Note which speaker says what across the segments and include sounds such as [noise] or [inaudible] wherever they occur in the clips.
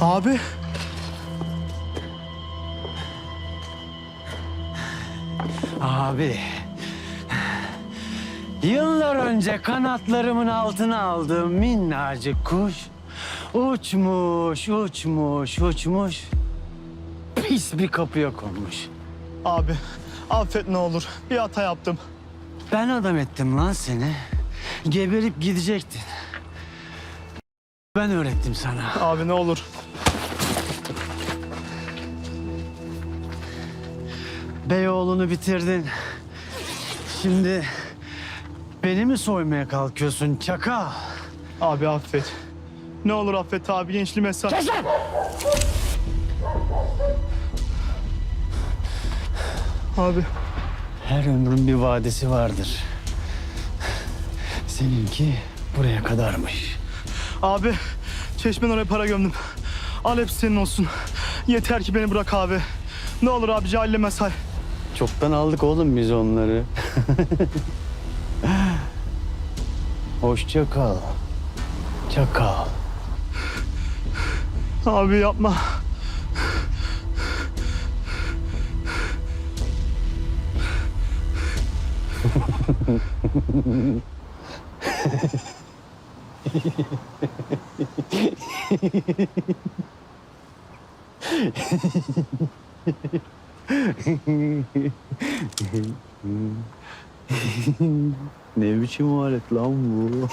Speaker 1: Abi.
Speaker 2: Abi. Yıllar önce kanatlarımın altına aldığım minnacık kuş uçmuş, uçmuş, uçmuş. Pis bir kapıya konmuş.
Speaker 1: Abi affet ne olur. Bir hata yaptım.
Speaker 2: Ben adam ettim lan seni. Geberip gidecektin. Ben öğrettim sana.
Speaker 1: Abi ne olur.
Speaker 2: Beyoğlu'nu bitirdin. Şimdi beni mi soymaya kalkıyorsun çaka?
Speaker 1: Abi affet. Ne olur affet abi gençli mesaj. Abi
Speaker 2: Her ömrün bir vadesi vardır. Seninki buraya kadarmış.
Speaker 1: Abi çeşmen oraya para gömdüm. Al hepsi senin olsun. Yeter ki beni bırak abi. Ne olur abi cahilleme say.
Speaker 2: Çoktan aldık oğlum biz onları. Hoşça kal. Çakal.
Speaker 1: Abi yapma. [laughs]
Speaker 2: Ne biçim alet lan bu?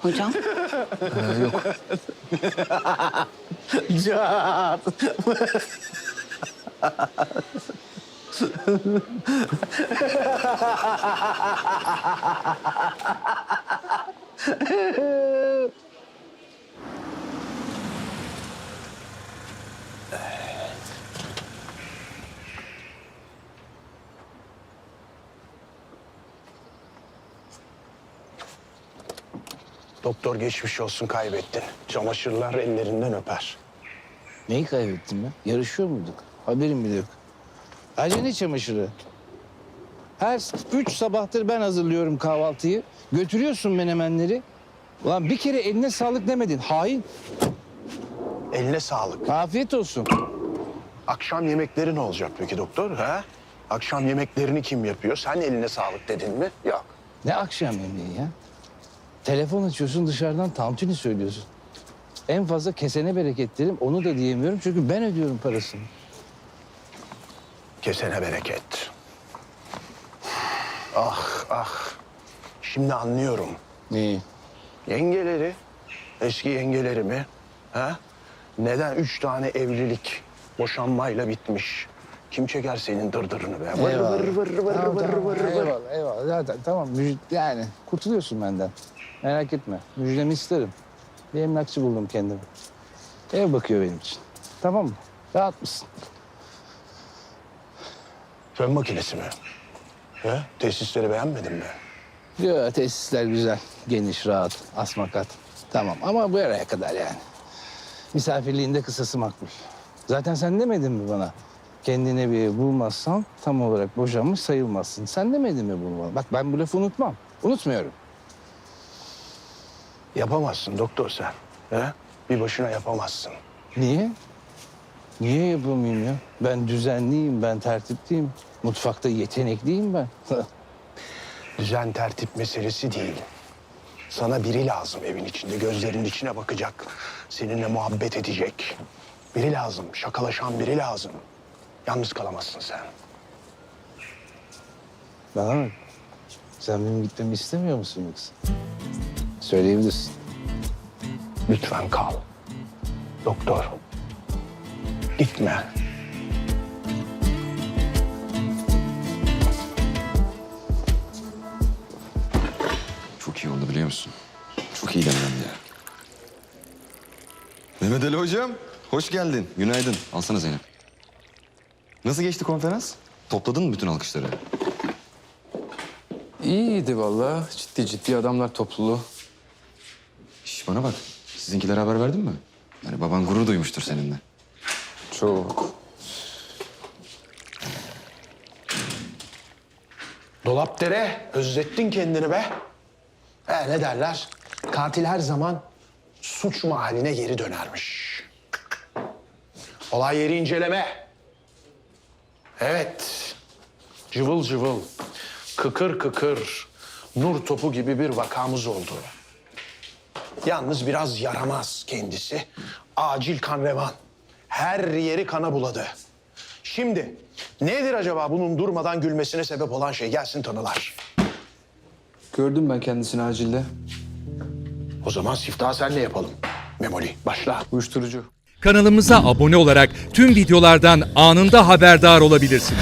Speaker 3: Hocam [laughs]
Speaker 2: Cat.
Speaker 4: Doktor geçmiş olsun kaybettin. Çamaşırlar ellerinden öper.
Speaker 5: Neyi kaybettim ben? Yarışıyor muyduk? Haberim bile yok. Ayrıca ne çamaşırı? Her üç sabahtır ben hazırlıyorum kahvaltıyı. Götürüyorsun menemenleri. Ulan bir kere eline sağlık demedin. Hain.
Speaker 4: Eline sağlık.
Speaker 5: Afiyet olsun.
Speaker 4: Akşam yemekleri ne olacak peki doktor? Ha? Akşam yemeklerini kim yapıyor? Sen eline sağlık dedin mi? Yok.
Speaker 5: Ne akşam yemeği ya? Telefon açıyorsun dışarıdan tantuni söylüyorsun. En fazla kesene bereket derim. Onu da diyemiyorum çünkü ben ödüyorum parasını.
Speaker 4: Kesene bereket. Ah ah. Şimdi anlıyorum.
Speaker 5: Neyi?
Speaker 4: Yengeleri, eski yengelerimi, ha? Neden üç tane evlilik boşanmayla bitmiş? Kim çeker senin dırdırını be? Vır
Speaker 5: Eyvallah.
Speaker 4: vır vır vır
Speaker 5: Tamam,
Speaker 4: vır
Speaker 5: tamam,
Speaker 4: vır vır.
Speaker 5: Eyvallah, eyvallah. Zaten tamam. müj- yani kurtuluyorsun benden. Merak etme. Müjdemi isterim. Bir emlakçı buldum kendime. Ev bakıyor benim için. Tamam mı? Rahat mısın?
Speaker 4: Fön makinesi mi? He? Tesisleri beğenmedin mi?
Speaker 5: Yo, tesisler güzel. Geniş, rahat, asma kat. Tamam ama bu araya kadar yani. Misafirliğinde kısası makbul. Zaten sen demedin mi bana? Kendine bir ev bulmazsan tam olarak boşanmış sayılmazsın. Sen demedin mi bunu bana? Bak ben bu lafı unutmam. Unutmuyorum.
Speaker 4: Yapamazsın doktor sen. He? Bir başına yapamazsın.
Speaker 5: Niye? Niye yapamayayım ya? Ben düzenliyim, ben tertipliyim. Mutfakta yetenekliyim ben. [laughs]
Speaker 4: Düzen tertip meselesi değil. Sana biri lazım evin içinde. Gözlerinin içine bakacak. Seninle muhabbet edecek. Biri lazım. Şakalaşan biri lazım. Yalnız kalamazsın sen.
Speaker 5: Bana bak. Sen benim gitmemi istemiyor musun yoksa? Söyleyebilirsin.
Speaker 4: Lütfen kal. Doktor. Gitme.
Speaker 3: Çok iyi oldu biliyor musun? Çok iyi demlendi ya. Mehmet Ali hocam, hoş geldin. Günaydın. Alsana Zeynep. Nasıl geçti konferans? Topladın mı bütün alkışları?
Speaker 6: İyiydi vallahi. Ciddi ciddi adamlar topluluğu.
Speaker 3: Şş bana bak. Sizinkilere haber verdin mi? Yani baban gurur duymuştur seninle.
Speaker 6: Çok.
Speaker 4: Dolapdere özlettin kendini be. E ne derler? Katil her zaman suç mahalline geri dönermiş. Olay yeri inceleme. Evet. Cıvıl cıvıl, kıkır kıkır, nur topu gibi bir vakamız oldu. Yalnız biraz yaramaz kendisi. Acil kan revan. Her yeri kana buladı. Şimdi nedir acaba bunun durmadan gülmesine sebep olan şey? Gelsin tanılar.
Speaker 6: Gördüm ben kendisini acilde.
Speaker 4: O zaman siftahı senle yapalım. Memoli başla.
Speaker 6: Uyuşturucu.
Speaker 7: Kanalımıza abone olarak tüm videolardan anında haberdar olabilirsiniz.